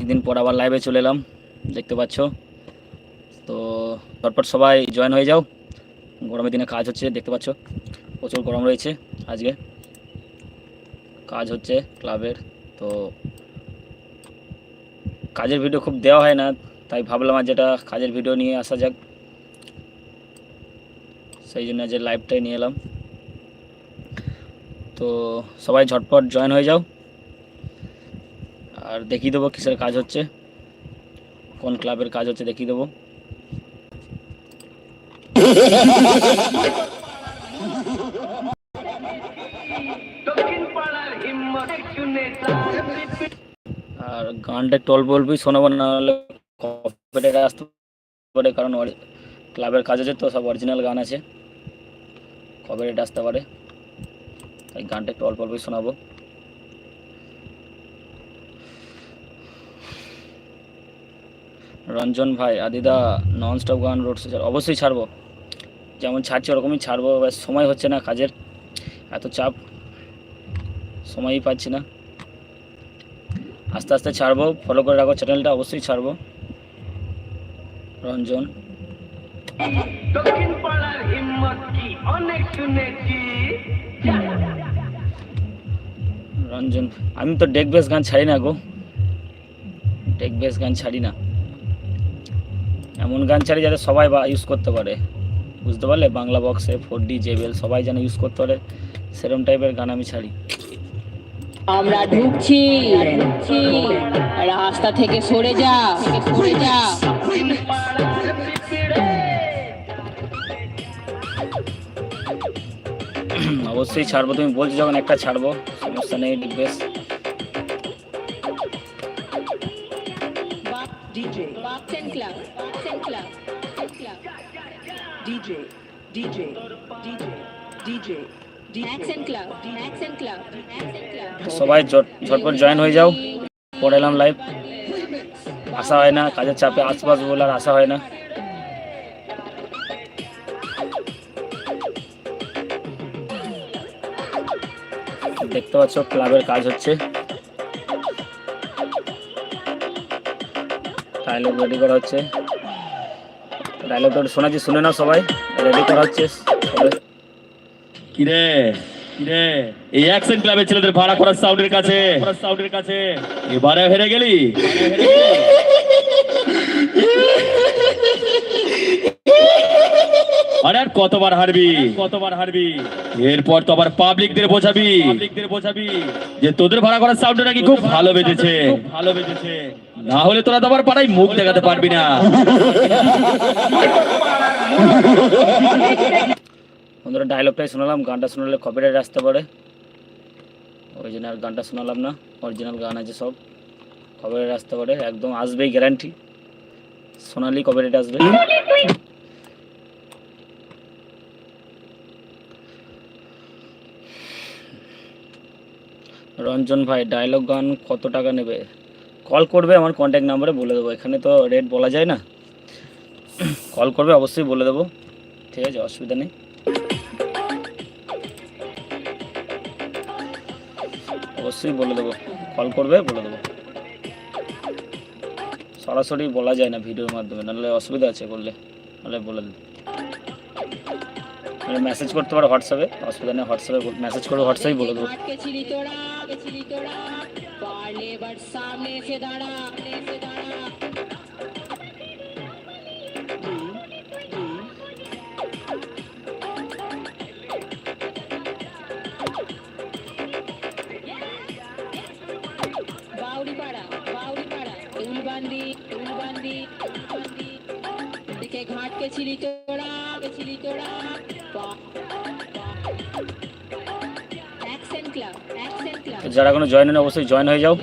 একদিন পর আবার লাইভে চলে এলাম, দেখতে পাচ্ছ। তো ঝটপট সবাই জয়েন হয়ে যাও। গরমের দিনে কাজ হচ্ছে, দেখতে পাচ্ছ। প্রচুর গরম রয়েছে আজকে। কাজ হচ্ছে ক্লাবের তো কাজের ভিডিও খুব দেওয়া হয় না, তাই ভাবলাম আজ যেটা কাজের ভিডিও নিয়ে আসা যাক। সেই জন্য যে লাইভটাই নিয়ে এলাম। তো সবাই ঝটপট জয়েন হয়ে যাও। আর দেখিয়ে দেবো কিসের কাজ হচ্ছে। কোন ক্লাবের কাজ হচ্ছে দেখিয়ে দেবো। আর গানটা একটু অল্প অল্পই শোনাবো, না আসতে পারে, কারণ ক্লাবের কাজ আছে তো, সব অরিজিনাল গান আছে। কবে কপিরাইট আসতে পারে। তাই গানটা একটু অল্প অল্পই শোনাবো। রঞ্জন ভাই আদিদা নন স্টপ গান রোড সোজার অবশ্যই ছাড়বো। যেমন ছাড়ছি ওরকমই ছাড়বো এবার সময় হচ্ছে না কাজের এত চাপ সময়ই পাচ্ছি না। আস্তে আস্তে ছাড়বো ফলো করে রাখো চ্যানেলটা অবশ্যই ছাড়বো। রঞ্জন। রঞ্জন আমি তো ডেক বেস গান ছাড়ি না গো। ডেক বেস গান ছাড়ি না। এমন গান ছাড়ি যাতে সবাই বা ইউজ করতে পারে। বুঝতে পারলে? বাংলা বক্সে ফোর ডি জেবেল সবাই যেন ইউজ করতে পারে। সেরকম টাইপের গান আমি ছাড়ি। আমরা ঢুকছি। রাস্তা থেকে সরে যা। সরে যা। অবশ্যই ছাড়বো। তুমি বলছো যখন একটা ছাড়বো সমস্যা নেই ডেক সবাই ঝট- ঝটপট জয়েন হয়ে যাও। পড়ে এলাম লাইভ আসা হয় না, কাজের চাপে আশপাশ বলে আর আসা হয় না। দেখতে পাচ্ছ, ক্লাবের কাজ হচ্ছে। ডায়লগ রেডি করা হচ্ছে। ডায়লগটা শোনাচ্ছি, শুনে নাও সবাই। রেডি করা হচ্ছে। কিরে? কিরে? এই অ্যাকশন ক্লাবের ছেলেদের ভাড়া করার সাউন্ডের কাছে। সাউন্ডের কাছে। এবারে হেরে গেলি। আরে আর কতবার হারবি? কতবার হারবি? এরপর তো আবার পাবলিকদের বোঝাবি। পাবলিকদের বোঝাবি। যে তোদের ভাড়া করার সাউন্ডটা নাকি খুব ভালো বেজেছে ভালো বেজেছে না হলে তোরা তো আবার পাড়ায় মুখ দেখাতে পারবি না। বন্ধুরা ডায়লগটাই শোনালাম, গানটা শোনালে কপিরাইট আসতে পারে। ওই জন্য আর গানটা শোনালাম না অরিজিনাল গান আছে সব। কপিরাইট আসতে পারে, একদম আসবেই গ্যারান্টি সোনালি কপিরাইট আসবে। রঞ্জন ভাই ডায়লগ গান কত টাকা নেবে? কল করবে আমার কন্ট্যাক্ট নাম্বারে বলে দেবো। এখানে তো রেট বলা যায় না। কল করবে, অবশ্যই বলে দেবো। ঠিক আছে, অসুবিধা নেই। অবশ্যই বলে দেবো। কল করবে, বলে দেবো। সরাসরি বলা যায় না ভিডিওর মাধ্যমে, নাহলে অসুবিধা আছে করলে নাহলে বলে নাহলে মেসেজ করতে পারো হোয়াটসঅ্যাপে অসুবিধা নেই হোয়াটসঅ্যাপে মেসেজ করে হোয়াটসঅ্যাপে বলে দেবো। সামনে সে দাঁড়া। বাউরিপাড়া বাউরিপাড়া উলবান্দি উলবান্দি উলবান্দি দেখে ঘাটকে ছিলি তোরা ছিলি তোরা যারা কোনো জয়েন হয়নি অবশ্যই জয়েন হয়ে যাও।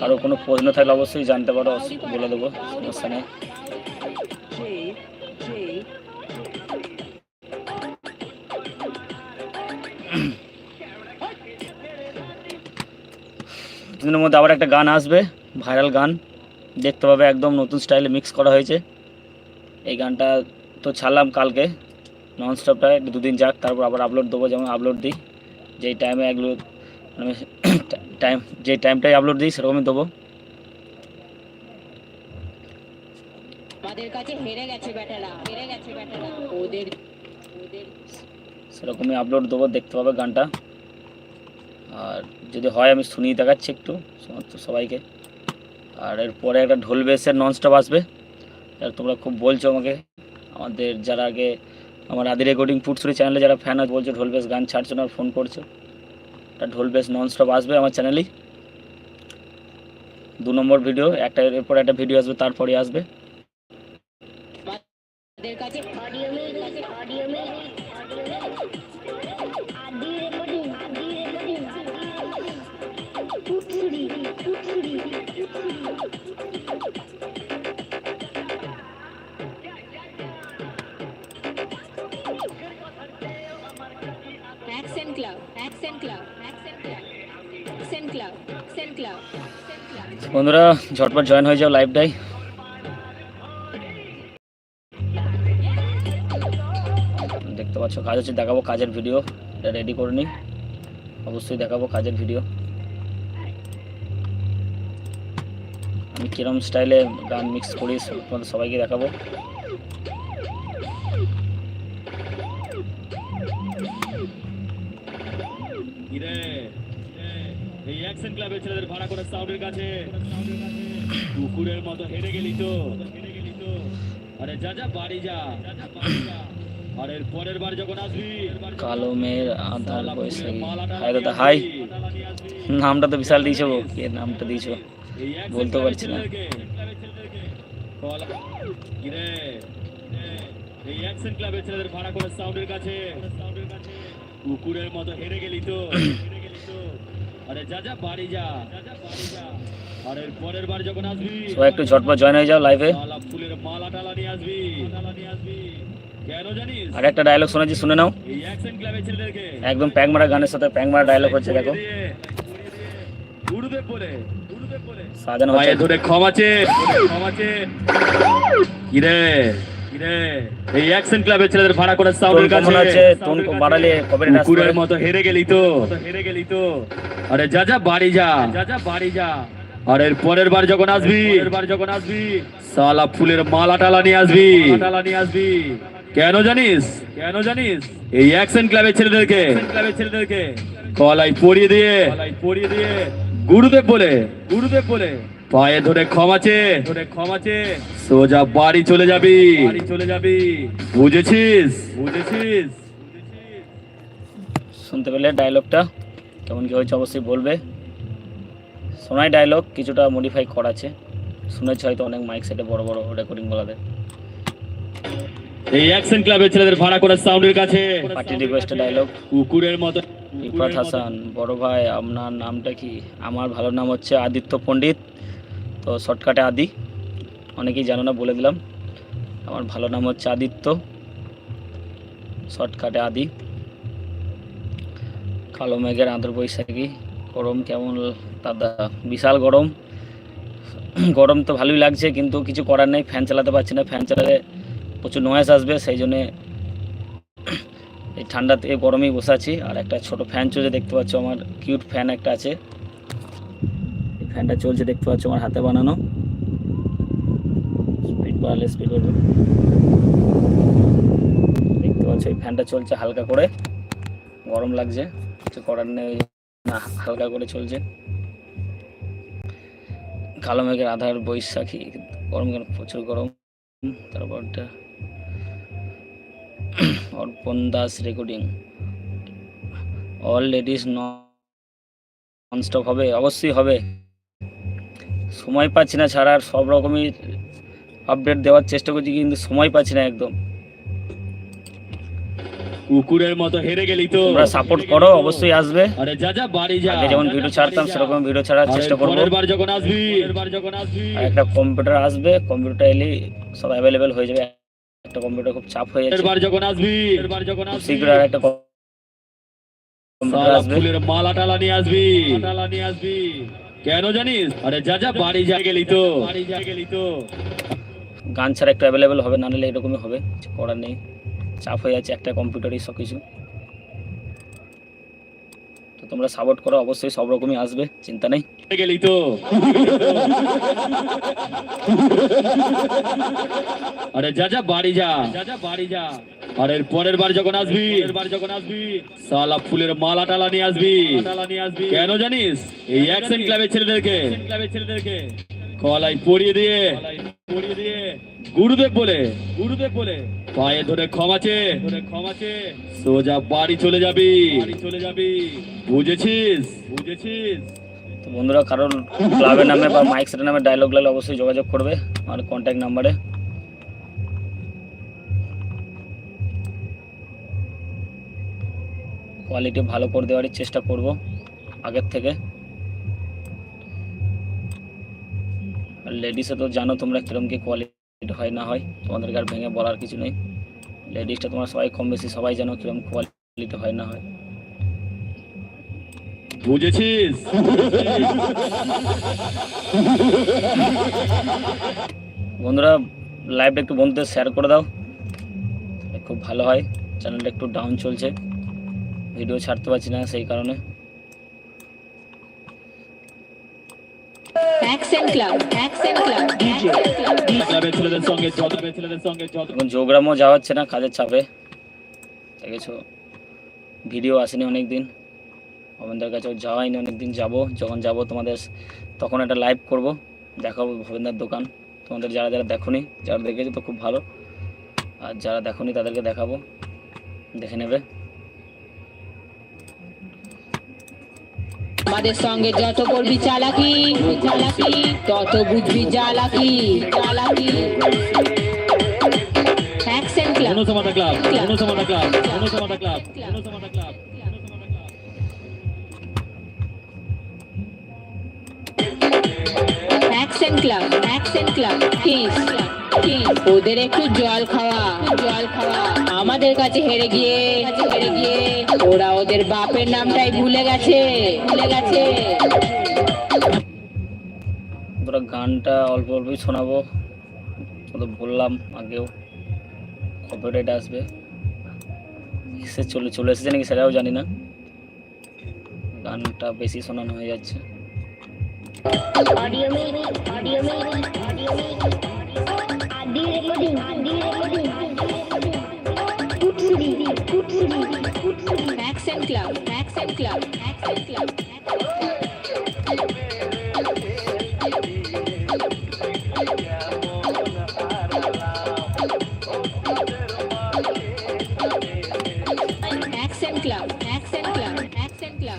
কারও কোনো প্রশ্ন থাকলে অবশ্যই জানতে পারো বলে দেবো সমস্যা নেই। কিছুদিনের মধ্যে আবার একটা গান আসবে ভাইরাল গান। দেখতে পাবে একদম নতুন স্টাইলে মিক্স করা হয়েছে। এই গানটা তো ছাড়লাম কালকে ননস্টপটা দুদিন যাক তারপর আবার আপলোড দেবো যেমন আপলোড দিই। যেই টাইমে এগুলো মানে টাইম যে টাইমটাই আপলোড দিই সেরকমই দেবো। সেরকমই আপলোড দেবো দেখতে পাবে গানটা। আর যদি হয় আমি শুনিয়ে দেখাচ্ছি একটু, সমস্ত সবাইকে। আর এরপরে একটা ঢোল বেসের ননস্টপ আসবে। তোমরা খুব বলছো আমাকে। আমাদের যারা আগে আমার আদি রেকর্ডিং ফুটসুরি চ্যানেলে যারা ফ্যান আছে বলছো ঢোল বেস গান ছাড়ছো না ফোন করছ। একটা ঢোল বেস ননস্টপ আসবে আমার চ্যানেলেই দু নম্বর ভিডিও একটা এরপর একটা ভিডিও আসবে, তারপরে আসবে। কাছে বন্ধুরা, ঝটপট জয়েন হয়ে যাও লাইভটাই দেখতে পাচ্ছ, কাজ হচ্ছে, দেখাবো কাজের ভিডিও এটা রেডি করে নিই অবশ্যই দেখাবো কাজের ভিডিও আমি কিরম স্টাইলে গান মিক্স করি, তোমাদের সবাইকে দেখাবো। অ্যাকশন ক্লাবের ছেলেদের ভাড়া করে সাউন্ডের কাছে। কুকুরের মতো হেরে গেলি তো। হেরে গেলি তো আরে যা যা বাড়ি যা। আর এর পরের বার যখন আসবি কালো মেয়ের আধার বৈশাখী হাই দাদা হাই। নামটা তো বিশাল দিয়েছ কে নামটা দিয়েছ? বলতে পারছি না। এই অ্যাকশন ক্লাবের ছেলেদের ভাড়া করে সাউন্ডের কাছে। কুকুরের মতো হেরে গেলি তো। হেরে গেলি তো। আরে যা যা বাড়ি যা। যা যা বাড়ি যা। আর এর পরের বার যখন আসবি সবাই একটু ঝটপট জয়েন হয়ে যাও লাইভে মালা ফুলের মালা টালা নিয়ে আসবি। আসবি। আর একটা ডায়লগ শোনাচ্ছি শুনে নাও। একদম প্যাং মারা গানের সাথে প্যাং মারা ডায়লগ হচ্ছে দেখো। সাজানো হচ্ছে। ধরে ক্ষমাচে কিরে কিরে? এই অ্যাকশন ক্লাবের ছেলেদের ভাড়া করে সাউন্ডের টোন আছে? টোন বাড়ালে? কবে কুকুরের মতো হেরে গেলি তো। হেরে গেলি তো আরে যা যা বাড়ি যা। যা যা বাড়ি যা। আর এর পরের বার যখন আসবি বার যখন আসবি সালা ফুলের মালা টালা নিয়ে আসবি। টালা নিয়ে আসবি। কেন জানিস? কেন জানিস? এই অ্যাকশন ক্লাবের ছেলেদেরকে ক্লাবের ছেলেদেরকে কলাই পরিয়ে দিয়ে কলাই পরিয়ে দিয়ে গুরুদেব বলে গুরুদেব বলে পায়ে ধরে ক্ষমাচে ধরে ক্ষমাচে সোজা বাড়ি চলে যাবি। বাড়ি চলে যাবি। বুঝেছিস? বুঝেছিস? শুনতে পেলে ডায়লগটা কেমন কি হয়েছে অবশ্যই বলবে। শোনাই ডায়লগ কিছুটা মডিফাই করা আছে। শুনেছ হয়তো অনেক মাইক সেটে বড় বড় রেকর্ডিং বলাতে এই অ্যাকশন ক্লাবের ছেলেদের ভাড়া করা সাউন্ডের কাছে। পার্টি রিকোয়েস্টের ডায়লগ কুকুরের মতো। ইফাত হাসান বড় ভাই আপনার নামটা কি? আমার ভালো নাম হচ্ছে আদিত্য পণ্ডিত। তো শর্টকাটে আদি। অনেকেই জানো না, বলে দিলাম। আমার ভালো নাম হচ্ছে আদিত্য। শর্টকাটে আদি। কালো মেঘের আঁতর বৈশাখী। গরম কেমন? দাদা বিশাল গরম। গরম তো ভালোই লাগছে, কিন্তু কিছু করার নেই। ফ্যান চালাতে পারছি না। ফ্যান চালালে প্রচুর নয়েস আসবে, সেই জন্যে এই ঠান্ডাতে গরমেই বসে আছি। আর একটা ছোট ফ্যান চলছে, দেখতে পাচ্ছ আমার। কিউট ফ্যান একটা আছে। ফ্যানটা চলছে, দেখতে পাচ্ছ আমার হাতে বানানো। স্পিড বাড়ালে স্পিড বাড়বে। দেখতে পাচ্ছ এই ফ্যানটা চলছে হালকা করে। গরম লাগছে, কিছু করার নেই। না, হালকা করে চলছে। কালো মেঘের আধার বৈশাখী, গরম কেন প্রচুর গরম। তারপরটা Arpan Das recording all ladies non stop হবে, অবশ্যই হবে। সময় পাচ্ছি না ছাড়া আর সব রকমই আপডেট দেওয়ার চেষ্টা করছি কিন্তু সময় পাচ্ছি না একদম। কুকুরের মতো হেরে গেলি তো। তোমরা সাপোর্ট করো অবশ্যই আসবে। আরে যা যা বাড়ি যা। আগে যেমন ভিডিও ছাড়তাম সেরকম ভিডিও ছাড়ার চেষ্টা করব। পরের বার যখন আসবি। পরের বার যখন আসবি। একটা কম্পিউটার আসবে কম্পিউটার এলেই সব অ্যাভেলেবেল হয়ে যাবে। একটা কম্পিউটার খুব চাপ হয়ে পরের যাচ্ছে। বার যখন আসবি। পরের বার যখন আসবি। শীঘ্র একটা কম্পিউটার আসবে। ফুলের মালা টালা নিয়ে আসবি। টালা নিয়ে আসবি। কেন জানিস? আরে যা যা বাড়ি যা। গেলি তো। বাড়ি যা। গেলি তো। গান ছাড়া একটু অ্যাভেলেবেল হবে না নিলে এরকমই হবে। কিছু করার নেই। চাপ হয়ে যাচ্ছে একটা কম্পিউটারই সব কিছু। তো তোমরা সাপোর্ট করো অবশ্যই সব রকমই আসবে চিন্তা নেই। গেলি তো। আরে যা যা বাড়ি যা। যা যা বাড়ি যা। আর এর পরের বার যখন আসবি বার যখন আসবি সালা ফুলের মালা টালা নিয়ে আসবি। টালা নিয়ে আসবি। কেন জানিস? এই অ্যাকশন ক্লাবের ছেলেদেরকে। ক্লাবের ছেলেদেরকে। কলাই পরিয়ে দিয়ে। পরিয়ে দিয়ে। গুরুদেব বলে। গুরুদেব বলে। পায়ে ধরে ক্ষমাচে ধরে ক্ষমাচে সোজা বাড়ি চলে যাবি। বাড়ি চলে যাবি। বুঝেছিস? বুঝেছিস? বন্ধুরা কারণ ক্লাবের নামে বা মাইক সেটের নামে ডায়লগ লাগলে অবশ্যই যোগাযোগ করবে আমার কন্ট্যাক্ট নাম্বারে কোয়ালিটি ভালো করে দেওয়ারই চেষ্টা করব আগের থেকে। আর লেডিসে তো জানো তোমরা কিরম কি কোয়ালিটি হয় না হয় তোমাদেরকে আর ভেঙে বলার কিছু নেই। লেডিসটা তোমরা সবাই কম বেশি সবাই জানো কিরম কোয়ালিটি হয় না হয়। বুঝেছিস? বন্ধুরা লাইভটা একটু বন্ধুদের শেয়ার করে দাও খুব ভালো হয়। চ্যানেলটা একটু ডাউন চলছে। ভিডিও ছাড়তে পারছি না সেই কারণে। এখন যোগরামও যাওয়া হচ্ছে না কাজের চাপে। দেখেছ? ভিডিও আসেনি অনেক দিন ভবেন্দার কাছেও যাওয়া হয়নি অনেক দিন যাব। যখন যাব তোমাদের তখন একটা লাইভ করব। দেখাবো ভবেন্দার দোকান। তোমাদের যারা যারা দেখোনি যারা দেখেছ তো খুব ভালো। আর যারা দেখোনি তাদেরকে দেখাবো। দেখে নেবে। আমাদের সঙ্গে যত করবি চালাকি চালাকি তত বুঝবি জ্বালাকি অ্যাকশন ক্লাব অনুসমাতা ক্লাব অনুসমাতা ক্লাব অনুসমাতা club অনুসমাতা club action club action club kiss kiss ওদের একটু জল খাওয়া। জল খাওয়া আমাদের কাছে হেরে গিয়ে হেরে গিয়ে ওরা ওদের বাপের নামটাই ভুলে গেছে। ভুলে গেছে। তোরা গানটা অল্প অল্পই শোনাবো। তো বললাম আগেও। কপিরাইট আসবে? সে চলে চলে এসেছে নাকি সেটাও জানি না। গানটা বেশি শোনানো হয়ে যাচ্ছে। অডিও অডিও ক্লাব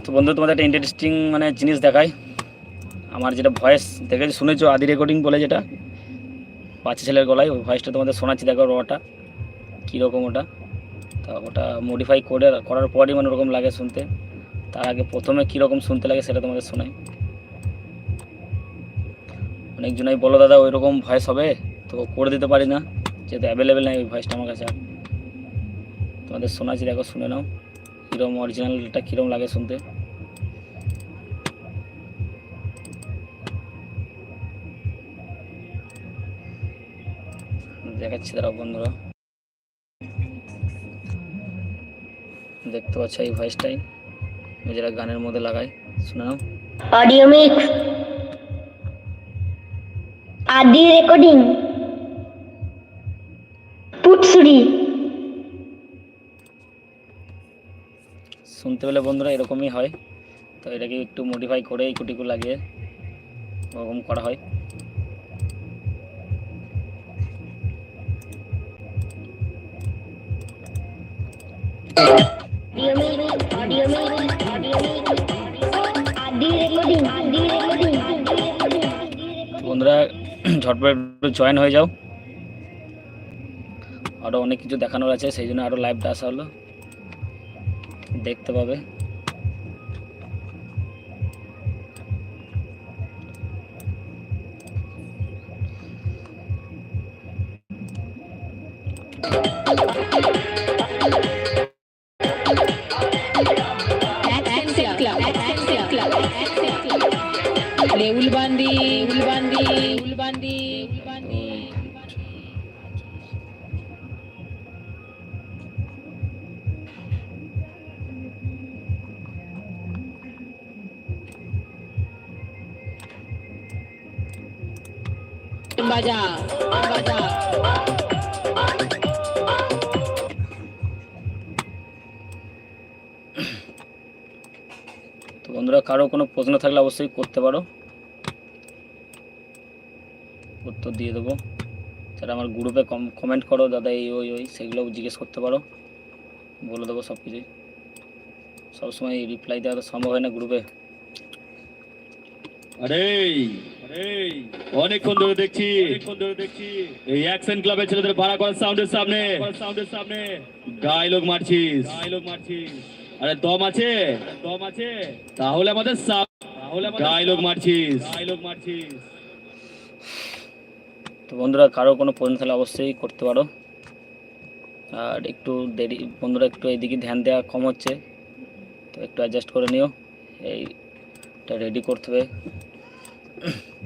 তো বন্ধু, তোমাদের একটা ইন্টারেস্টিং মানে জিনিস দেখায় আমার যেটা ভয়েস দেখে শুনেছো? আদি রেকর্ডিং বলে যেটা? বাচ্চা ছেলের গলায়, ওই ভয়েসটা তোমাদের শোনাচ্ছি, দেখো রটা কীরকম ওটা? ওটা মডিফাই করে করার পরই মানে ওরকম লাগে শুনতে। তার আগে প্রথমে কীরকম শুনতে লাগে সেটা তোমাদের শোনাই। অনেকজনাই বলো, দাদা ওই রকম ভয়েস হবে? তো করে দিতে পারি না, যেহেতু অ্যাভেলেবেল নেই ওই ভয়েসটা আমার কাছে আর। তোমাদের শোনাচ্ছি, দেখো, শুনে নাও। কীরকম অরিজিনালটা কীরকম লাগে শুনতে। দেখাচ্ছি তারা বন্ধুরা। দেখতে পাচ্ছ এই ভয়েসটাই নিজেরা গানের মধ্যে লাগাই শোনাও অডিও মিক্স আদি রেকর্ডিং পুটসুরি। শুনতে পেলে বন্ধুরা এরকমই হয়। তো এটাকে একটু মডিফাই করে এই কুটিকু লাগিয়ে ওরকম করা হয়। Oh. বন্ধুরা, ঝটপট জয়েন হয়ে যাও। আরও অনেক কিছু দেখানোর আছে, সেই জন্য আরও লাইভটা আসা হলো। দেখতে পাবে। উলবান্দি বন্ধুরা কারও কোনো প্রশ্ন থাকলে অবশ্যই করতে পারো। উত্তর দিয়ে দেবো। যারা আমার গ্রুপে কমেন্ট করো দাদা এই ওই ওই সেগুলো জিজ্ঞেস করতে পারো। বলে দেবো সব কিছুই। সবসময় রিপ্লাই দেওয়া তো সম্ভব হয় না গ্রুপে আরে আরে অনেকক্ষণ ধরে দেখছি। দেখছি এই অ্যাকশন ক্লাবের ছেলেদের ভাড়া করা সাউন্ডের সামনে। সাউন্ডের সামনে ডায়লগ মারছিস। ডায়লগ মারছিস আরে দম আছে? দম আছে। তাহলে আমাদের তাহলে ডায়লগ মারছিস। ডায়লগ মারছিস। তো বন্ধুরা কারও কোনো প্রশ্ন থাকলে অবশ্যই করতে পারো। আর একটু দেরি বন্ধুরা একটু এইদিকে ধ্যান দেওয়া কম হচ্ছে তো একটু অ্যাডজাস্ট করে নিও। এইটা রেডি করতে হবে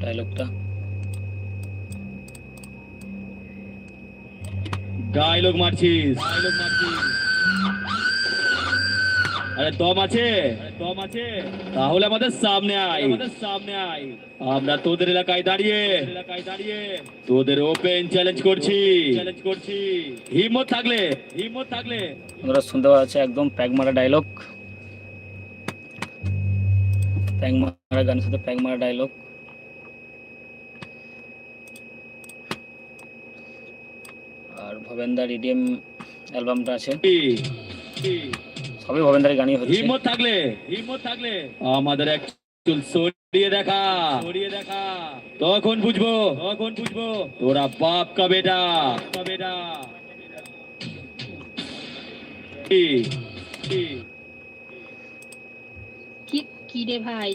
ডায়লগটা ডায়লগ মারছিস। ডায়লগ মারছিস। আরে দম আছে দম আছে। তাহলে আমাদের সামনে আয়। আমাদের সামনে আয় আমরা তোদের এলাকায় দাঁড়িয়ে এলাকায় দাঁড়িয়ে তোদের ওপেন চ্যালেঞ্জ করছি। চ্যালেঞ্জ করছি হিম্মত থাকলে হিম্মত থাকলে। বন্ধুরা শুনতে পাওয়া একদম প্যাক মারা ডায়লগ প্যাক মারা গানের সাথে প্যাক মারা ডায়লগ আর ভবেন্দার ইডিএম অ্যালবামটা আছে? সবই ভবেন্দ্রের গানই হচ্ছে। হিম্মত থাকলে হিম্মত থাকলে। আমাদের এক চুল সরিয়ে দেখা সরিয়ে দেখা। তখন বুঝব তখন বুঝব তোরা বাপ কা বেটা কা বেটা। কি? কি? কি কি রে ভাই?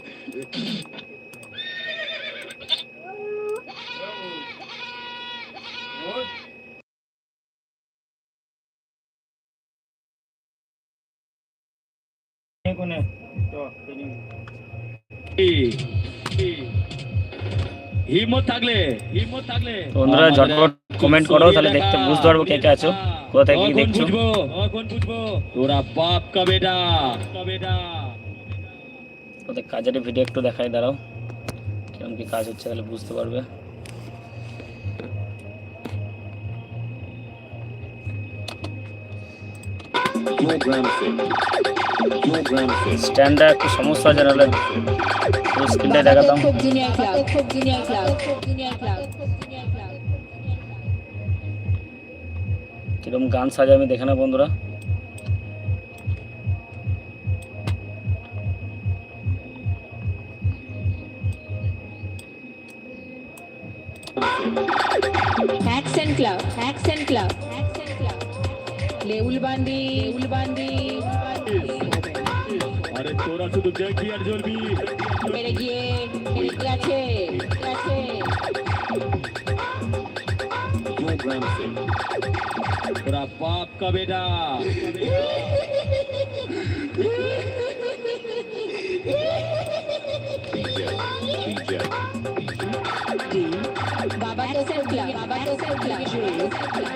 কি? কি? হিম্মত থাকলে হিম্মত থাকলে তো ঝটপট কমেন্ট করো তাহলে দেখতে বুঝতে পারব কে কে আছো। কোথা থেকে কি দেখছ? বুঝব? তোরা বাপ কা বেটা। কা বেটা। ওদের কাজের ভিডিও একটু দেখাই দাঁড়াও। কীরকম কি কাজ হচ্ছে তাহলে বুঝতে পারবে। স্ট্যান্ডটা একটু সমস্যা আছে নাহলে স্ক্রিনটাই দেখাতাম। কীরকম গান সাজে আমি দেখে না বন্ধুরা। Action club action club action club লেউল বান্দি লেউল বান্দি আরে তোরা শুধু দেখবি আর জ্বলবি হেরে গিয়ে হেরে গেছে গেছে তোরা বাপ কা বেটা বাবা তো ক্লাব বাবা তো ক্লাব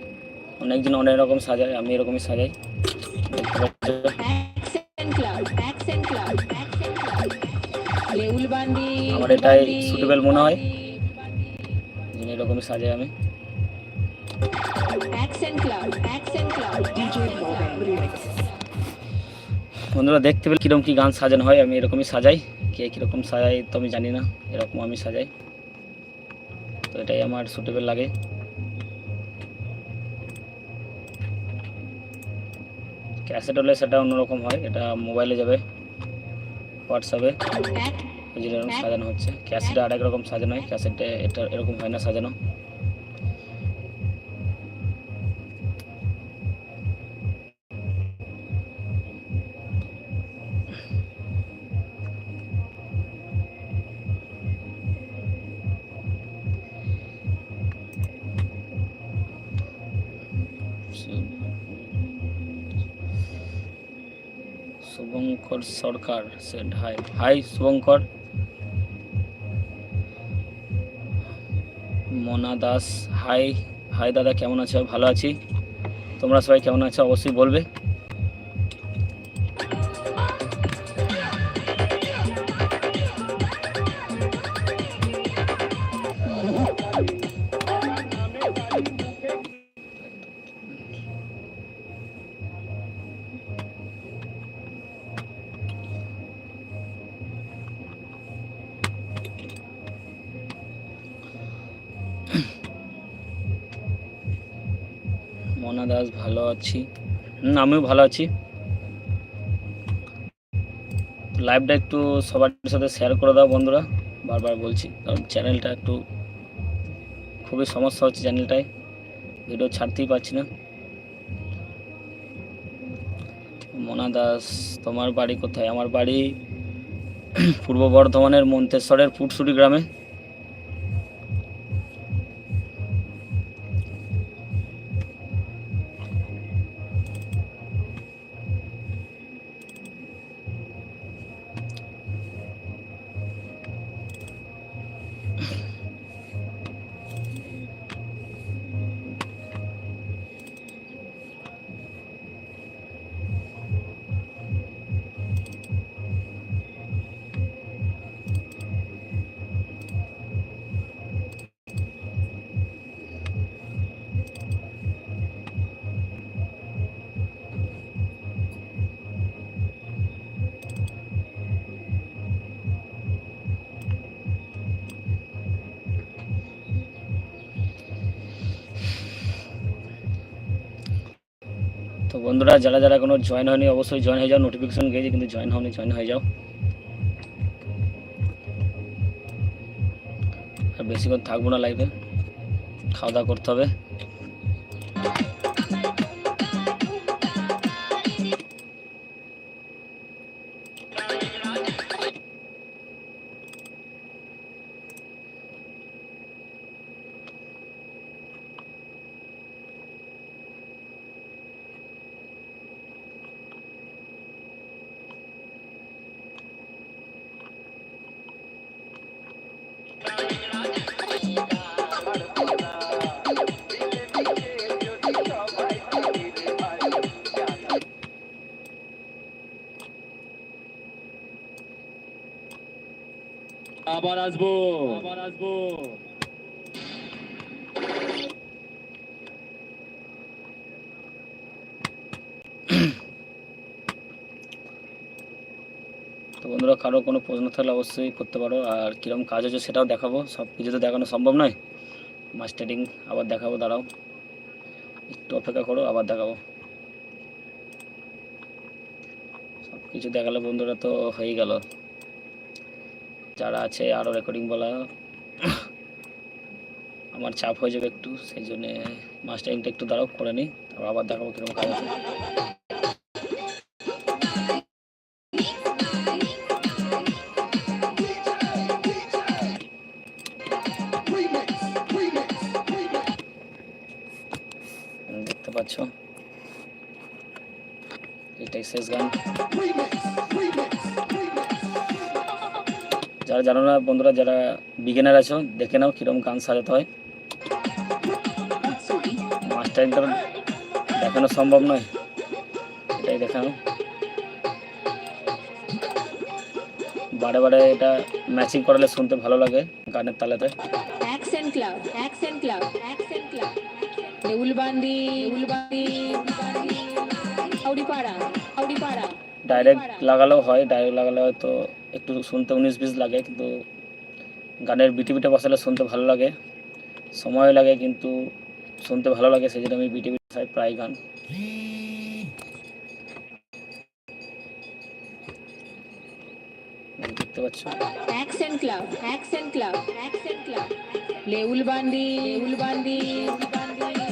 অনেকজন অনেক রকম সাজায় আমি এরকমই সাজাই আমার এটাই suitable মনে হয়। এরকমই সাজাই আমি. বন্ধুরা, দেখতে পেলে কীরকম কী গান সাজানো হয়, আমি এরকমই সাজাই কে কীরকম সাজাই তো আমি জানি না, এরকম আমি সাজাই তো এটাই আমার সুটেবল লাগে ক্যাসেট হলে সেটা অন্যরকম হয়, এটা মোবাইলে যাবে হোয়াটসঅ্যাপে যেরকম সাজানো হচ্ছে ক্যাসেট আর এক রকম সাজানো হয় ক্যাসেটে এটা এরকম হয় না সাজানো. Shubhankar Sarkar hi hi Shubhankar. Mona Das, hi hi দাদা, কেমন আছো? ভালো আছি। তোমরা সবাই কেমন আছো? অবশ্যই বলবে। আছি। আমিও ভালো আছি। লাইভটা একটু সবার সাথে শেয়ার করে দাও বন্ধুরা। বারবার বলছি, কারণ চ্যানেলটা একটু খুবই সমস্যা হচ্ছে চ্যানেলটায় ভিডিও ছাড়তেই পারছি না। মোনা দাস, তোমার বাড়ি কোথায়? আমার বাড়ি পূর্ব বর্ধমানের মন্তেশ্বরের ফুটসুরি গ্রামে। বন্ধুরা, যারা যারা কোনো জয়েন হয়নি, অবশ্যই জয়েন হয়ে যাও নোটিফিকেশন গিয়েছে, কিন্তু জয়েন হয়নি জয়েন হয়ে যাও। আর বেশিক্ষণ থাকব না লাইফে খাওয়া দাওয়া করতে হবে। আবার আসব আবার আসব তো বন্ধুরা কারও কোনো প্রশ্ন থাকলে অবশ্যই করতে পারো। আর কীরকম কাজ হচ্ছে সেটাও দেখাবো। সব কিছু তো দেখানো সম্ভব নয়। মাস্টারিং আবার দেখাবো, দাঁড়াও। একটু অপেক্ষা করো, আবার দেখাবো। সব কিছু দেখালে বন্ধুরা তো হয়ে গেল। যারা আছে আরও রেকর্ডিং বলা, আমার চাপ হয়ে যাবে একটু, সেই জন্যে মাস্টারিংটা একটু দাঁড়াও, করে নিই। আবার দেখাবো কীরকম কাজ আছে যারা জানো না, বন্ধুরা, যারা বিগিনার আছো, দেখে নাও কীরকম গান সাজাতে হয়। মাস্টার তো দেখানো সম্ভব নয়। এটাই দেখানো বারে বারে এটা ম্যাচিং করালে শুনতে ভালো লাগে গানের দেউলবান্দি দেউলবান্দি হাউড়িপাড়া হাউড়িপাড়া ডাইরেক্ট লাগালেও হয় ডাইরেক্ট লাগালে হয়তো একটু শুনতে উনিশ বিশ লাগে কিন্তু গানের বিটি বিটে বসালে শুনতে ভালো লাগে। সময় লাগে কিন্তু শুনতে ভালো লাগে সেই জন্য আমি বিটি বিটে প্রায় গান। দেখতে পাচ্ছ? Action club action club action club লেউলবান্দি লেউলবান্দি অ্যাকশন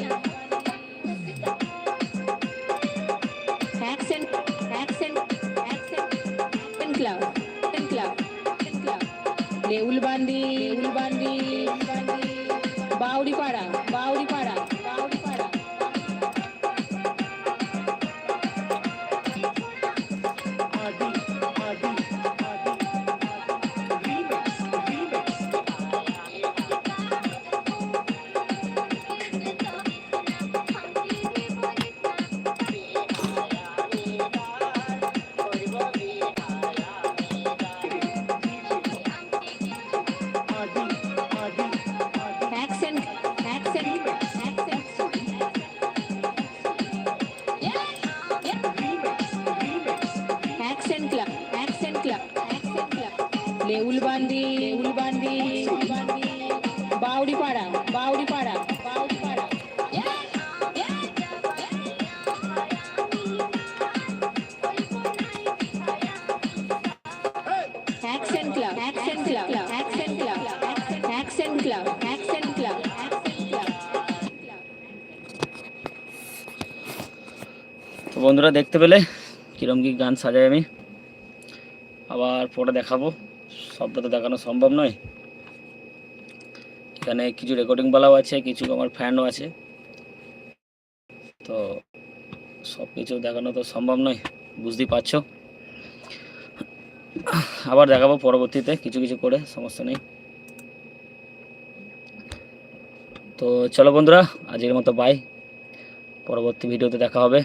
লেউলবান্দি তো বন্ধুরা দেখতে পেলে কিরম কি গান সাজাই আমি? আবার পরে দেখাবো। সবটা তো দেখানো সম্ভব নয়। এখানে কিছু রেকর্ডিং বালাও আছে, কিছু আমার ফ্যানও আছে। তো সব কিছু দেখানো তো সম্ভব নয়, বুঝতেই পারছ? আবার দেখাবো পরবর্তীতে, কিছু কিছু করে, সমস্যা নেই। তো চলো বন্ধুরা, আজকের মতো বাই পরবর্তী ভিডিওতে দেখা হবে।